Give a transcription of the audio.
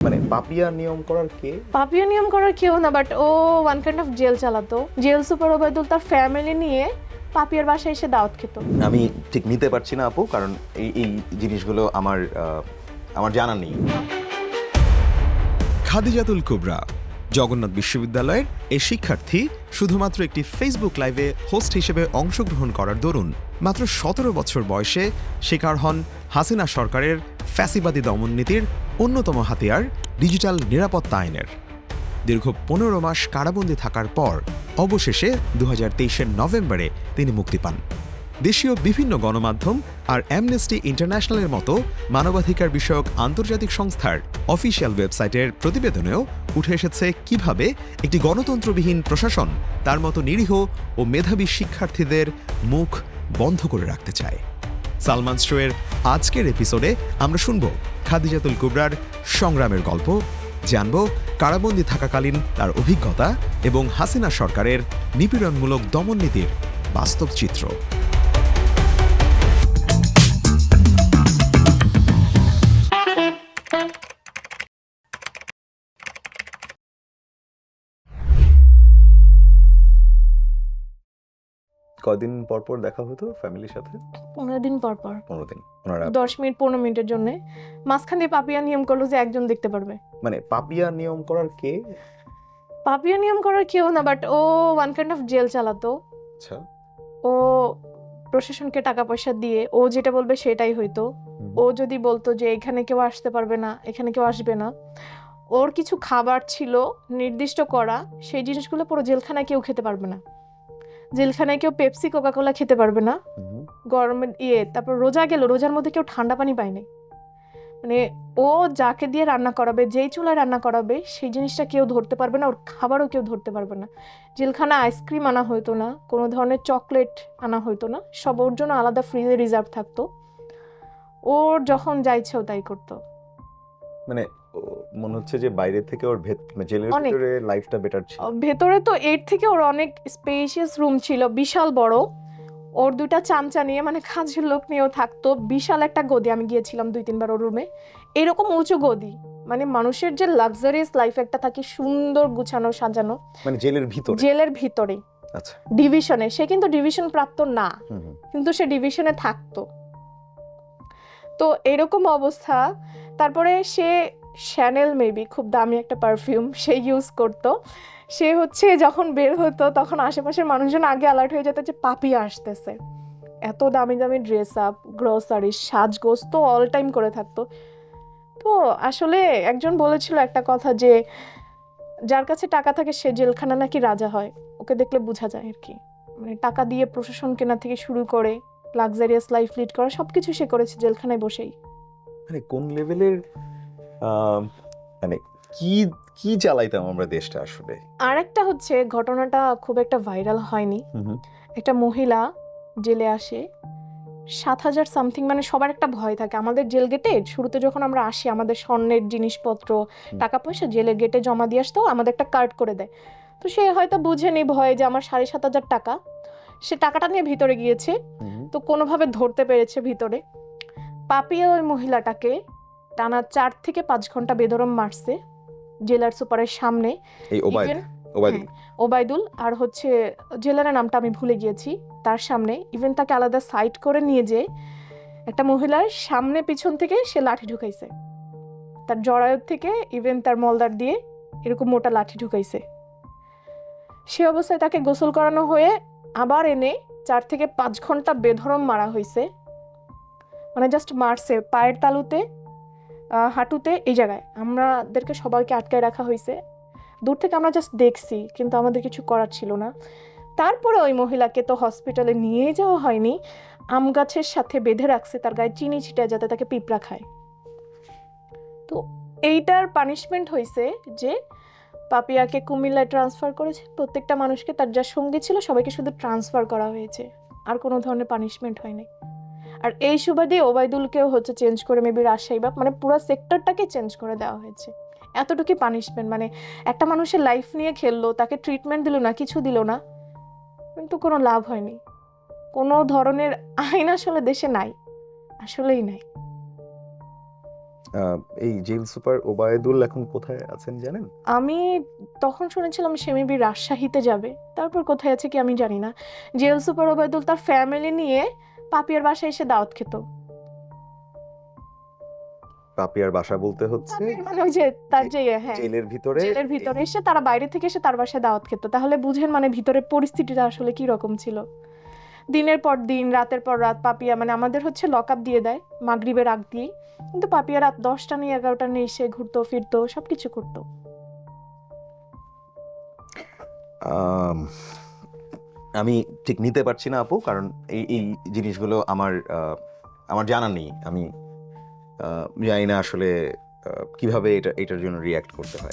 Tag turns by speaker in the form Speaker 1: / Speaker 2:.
Speaker 1: মানে পাপিয়া নিয়ম করার কে?
Speaker 2: পাপিয়া নিয়ম করার কেউ না বাট ও ওয়ান কাইন্ড অফ জেল চালাতো। জেল সুপার ওবায়দুল তার ফ্যামিলি নিয়ে পাপিয়ার বাসায় এসে দাওয়াত খেত।
Speaker 1: আমি ঠিক নিতে পারছি না আপু কারণ এই এই জিনিসগুলো আমার আহ, আমার জানা নেই।
Speaker 3: খাদিজাতুল কুবরা জগন্নাথ বিশ্ববিদ্যালয়ের এই শিক্ষার্থী শুধুমাত্র একটি ফেসবুক লাইভে হোস্ট হিসেবে অংশগ্রহণ করার দরুন। মাত্র সতেরো বছর বয়সে শিকার হন হাসিনা সরকারের ফ্যাসিবাদী দমননীতির অন্যতম হাতিয়ার ডিজিটাল নিরাপত্তা আইনের। দীর্ঘ পনেরো মাস কারাবন্দী থাকার পর অবশেষে দু হাজার নভেম্বরে তিনি মুক্তি পান। দেশীয় বিভিন্ন গণমাধ্যম আর অ্যামনেস্টি ইন্টারন্যাশনালের মতো মানবাধিকার বিষয়ক আন্তর্জাতিক সংস্থার অফিসিয়াল ওয়েবসাইটের প্রতিবেদনেও উঠে এসেছে কীভাবে একটি গণতন্ত্রবিহীন প্রশাসন তার মতো নিরীহ ও মেধাবী শিক্ষার্থীদের মুখ বন্ধ করে রাখতে চায়। সালমান শোয়ের আজকের এপিসোডে আমরা শুনব খাদিজাতুল কুবরার সংগ্রামের গল্প, জানব কারাবন্দী থাকাকালীন তার অভিজ্ঞতা এবং হাসিনা সরকারের নিপীড়নমূলক দমননীতির বাস্তব চিত্র।
Speaker 1: কদিন পর পর দেখা হতো ফ্যামিলির সাথে?
Speaker 2: পনেরো দিন পর পর।
Speaker 1: পনেরো দিন ওনারা
Speaker 2: দশ মিনিট পনেরো মিনিটের জন্য। মাঝখান দিয়ে পাপিয়া নিয়ম করল যে একজন দেখতে পারবে।
Speaker 1: মানে পাপিয়া নিয়ম করার কে?
Speaker 2: পাপিয়া নিয়ম করার কেউ না বাট ও ওয়ান কাইন্ড অফ জেল চালাতো।
Speaker 1: আচ্ছা।
Speaker 2: ও প্রশাসনকে টাকা পয়সা দিয়ে ও যেটা বলবে সেটাই হইতো। ও যদি বলতো যে এখানে কেউ আসতে পারবে না এখানে কেউ আসবে না। ওর কিছু খাবার ছিল নির্দিষ্ট করা সেই জিনিসগুলো পুরো জেলখানায় কেউ খেতে পারবে না। জেলখানায় কেউ পেপসি কোকাকোলা খেতে পারবে না। গরমের ইয়ে তারপর রোজা গেল রোজার মধ্যে কেউ ঠান্ডা পানি পায়নি মানে ও যাকে দিয়ে রান্না করাবে যেই চুলায় রান্না করাবে সেই জিনিসটা কেউ ধরতে পারবে না ওর খাবারও কেউ ধরতে পারবে না। জেলখানা আইসক্রিম আনা হতো না কোনো ধরনের চকলেট আনা হতো না সব ওর জন্য আলাদা ফ্রিজে রিজার্ভ থাকতো। ওর যখন যা ইচ্ছে ও তাই করতো।
Speaker 1: মানে মনে হচ্ছে যে বাইরে থেকে ওর ভেত মানে জেলের ভিতরে লাইফটা বেটার ছিল।
Speaker 2: ভেতরে তো এর থেকে ওর অনেক স্পেশিয়াস রুম ছিল বিশাল বড়। ওর দুইটা চামচা নিয়ে মানে কাজের লোক নিয়েও থাকতো। বিশাল একটা গদি আমি গিয়েছিলাম দুই তিনবার ওর রুমে এরকম উঁচু গদি মানে মানুষের যে লাক্সারিয়াস লাইফ একটা থাকে সুন্দর গুছানো সাজানো।
Speaker 1: মানে জেলের ভিতরে?
Speaker 2: জেলের ভিতরে।
Speaker 1: আচ্ছা।
Speaker 2: ডিভিশনে সে কিন্তু ডিভিশন প্রাপ্ত না। কিন্তু সে ডিভিশনে থাকতো। তো এরকম অবস্থা। তারপরে সে শ্যানেল মেবি খুব দামি একটা পারফিউম সে ইউজ করতো। সে হচ্ছে যখন বের হতো তখন আশেপাশের মানুষজন আগে অ্যালার্ট হয়ে যেত যে পাপি আসতেছে। এত দামি দামি ড্রেস আপ গ্রোসারি সাজগোজ তো অল টাইম করে থাকতো। তো আসলে একজন বলেছিল একটা কথা যে, যার কাছে টাকা থাকে সে জেলখানা নাকি রাজা হয়। ওকে দেখলে বোঝা যায় আর কি। মানে টাকা দিয়ে প্রশাসন কেনা থেকে শুরু করে লাক্সারিয়াস লাইফ লিড করা সব কিছু সে করেছে জেলখানায় বসেই।
Speaker 1: মানে কোন লেভেলের মানে কি কি চালাইতাম আমরা দেশটা আসলে?
Speaker 2: আর একটা হচ্ছে ঘটনাটা খুব একটা ভাইরাল হয়নি। একটা মহিলা জেলে আসে সাত হাজার সামথিং মানে সবার একটা ভয় থাকে। আমাদের জেল গেটে শুরুতে যখন আমরা আসি আমাদের স্বর্ণের জিনিসপত্র টাকা পয়সা জেলের গেটে জমা দিয়ে আসতেও আমাদের একটা কার্ড করে দেয়। তো সে হয়তো বুঝেনি ভয় যে আমার সাড়ে সাত হাজার টাকা। সে টাকাটা নিয়ে ভিতরে গিয়েছে। তো কোনোভাবে ধরতে পেরেছে ভিতরে। পাপিয়ে ওই মহিলাটাকে টানা চার থেকে পাঁচ ঘণ্টা বেদরম মারছে জেলার সুপারের সামনে।
Speaker 1: এই ওবায়দ
Speaker 2: Even- হ্যাঁ, ওবায়দুল আর হচ্ছে জেলারের নামটা আমি ভুলে গিয়েছি তার সামনে। ইভেন তাকে আলাদা সাইড করে নিয়ে যে একটা মহিলার সামনে পিছন থেকে সে লাঠি ঢুকাইছে। তার জরায়ুর থেকে ইভেন তার মলদার দিয়ে এরকম মোটা লাঠি ঢুকাইছে। সে অবস্থায় তাকে গোসল করানো হয়ে আবার এনে চার থেকে পাঁচ ঘণ্টা বেধরম মারা হয়েছে মানে জাস্ট মারছে, পায়ের তালুতে হাঁটুতে, এই জায়গায়। আমাদেরকে সবাইকে আটকায় রাখা হয়েছে। দূর থেকে আমরা জাস্ট দেখছি, কিন্তু আমাদের কিছু করার ছিল না। তারপরে ওই মহিলাকে তো হসপিটালে নিয়ে যাওয়া হয়নি। আম গাছের সাথে বেঁধে রাখছে, তার গায়ে চিনি ছিটায় যাতে তাকে পিঁপড়া খায়। তো এইটার পানিশমেন্ট হয়েছে যে, পাপিয়াকে কুমিল্লায় ট্রান্সফার করেছে। প্রত্যেকটা মানুষকে, তার যা সঙ্গী ছিল, সবাইকে শুধু ট্রান্সফার করা হয়েছে। আর কোনো ধরনের পানিশমেন্ট হয়নি। আর এই সুবাদে ওবায়দুলকেও হচ্ছে চেঞ্জ করে মেবি রাজশাহী বা মানে পুরো সেক্টরটাকে চেঞ্জ করে দেওয়া হয়েছে। এতটুকুই পানিশমেন্ট মানে একটা মানুষের লাইফ নিয়ে খেললো তাকে ট্রিটমেন্ট দিল না কিছু দিল না কিন্তু কোনো লাভ হয়নি। কোনো ধরনের আইন আসলে দেশে নাই আসলেই নাই।
Speaker 3: এই জেল সুপার ওবায়দুল এখন কোথায় আছেন জানেন?
Speaker 2: আমি তখন শুনেছিলাম সে মেবি রাজশাহীতে যাবে তারপর কোথায় আছে কি আমি জানি না। জেল সুপার ওবায়দুল তার ফ্যামিলি নিয়ে পাপিয়ার বাসায় এসে দাওয়াত খেত।
Speaker 3: পাপিয়ার বাসা বলতে হচ্ছে
Speaker 2: মানে ওই যে তার যে হ্যাঁ
Speaker 3: জেলের ভিতরে
Speaker 2: জেলের ভিতরে এসে তারা বাইরে থেকে এসে তার বাসায় দাওয়াত খেত। তাহলে বুঝেন মানে ভিতরে পরিস্থিতিটা আসলে কি রকম ছিল। দিনের পর দিন রাতের পর রাত পাপিয়া মানে আমাদের হচ্ছে লক আপ দিয়ে দেয় মাগরিবের আগ দিয়েই। কিন্তু পাপিয়া রাত দশটা নিয়ে এগারোটা নিয়ে এসে ঘুরতো ফিরতো সব কিছু করতো
Speaker 3: আম, ঠিক নিতে পারছি না আপু কারণ এই এই জিনিসগুলো আমার আমার জানা নেই। আমি জানি না আসলে কীভাবে এটা এটার জন্য রিয়্যাক্ট করতে হয়।